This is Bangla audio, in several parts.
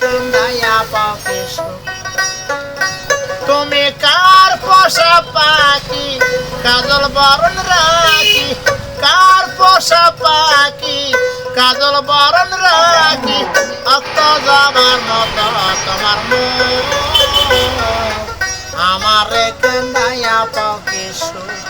পাকে সুখ তুমি কার পোষা পাখি? কাজল বরণ রাখি। কার পোষা পাখি? কাজল বরণ রাখি। অক্ত যাবার মতো তোমার আমারে কান্দাইয়া পাকে সুখ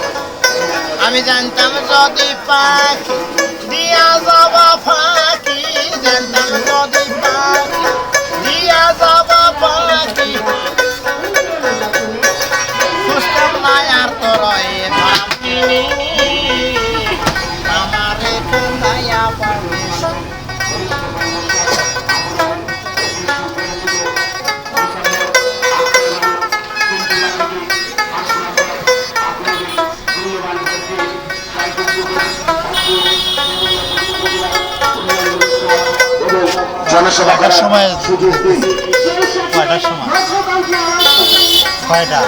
আমি জানতাম যদি পাখি, দিয়া যাব ফাঁকি জানতাম যদি পাখি, দিয়া যাব পাখি। সুস্থম নাই আর তোর আমার ভাবি আমারে কান্দাইয়া পাবি জনসভা করার সময়? সুযোগ দিন কয়টার সময়? কয়টা?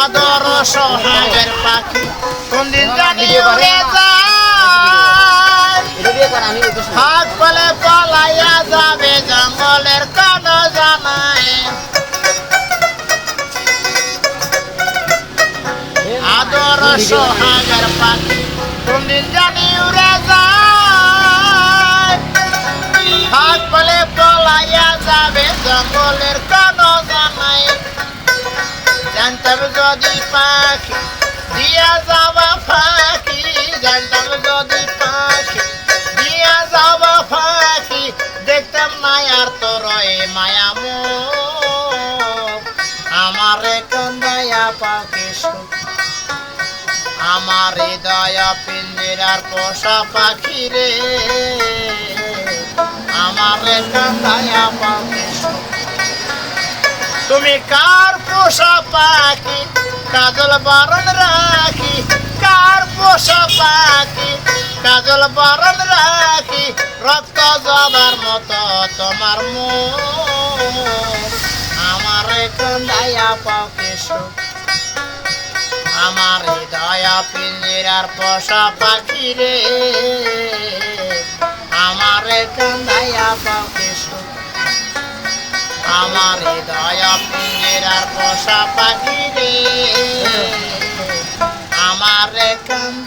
আদর সোহাগের পাখি কোনদিন জানি উড়ে হাত বলে পলাইয়া যাবে জঙ্গলের কোন জানায় আদর সোহাগের পাখি কোনদিন জানি উড়ে যায়। হাত বলে পলাইয়া যাবে জঙ্গলের কোন জানায় জানতাম যদি পাখি দিয়া যাবা ফাঁকি, জানতাম যদি পাখি দিয়া যাবা ফাঁকি, দেখতাম না আর তোর এ মায়া আমারে কান্দায়া পাখি সুখ আমার হৃদয় পিঞ্জিরার পোষা পাখি রে আমার কান্দায়া তুমি কার পোষা পাখি? কাজল বরণ রাখি। কার পোষা পাখি? কাজল বরণ রাখি। রক্ত জবার মতো তোমার মুখ আমার কান্দাইয়া পাখি সুখ আমার হৃদয় পিঞ্জিরার পোষা পাখি রে। আমার কান্দাইয়া পাখি আমার হৃদয় পিঞ্জিরার পোষা পাখি রে। আমার কান্দায়া সুখ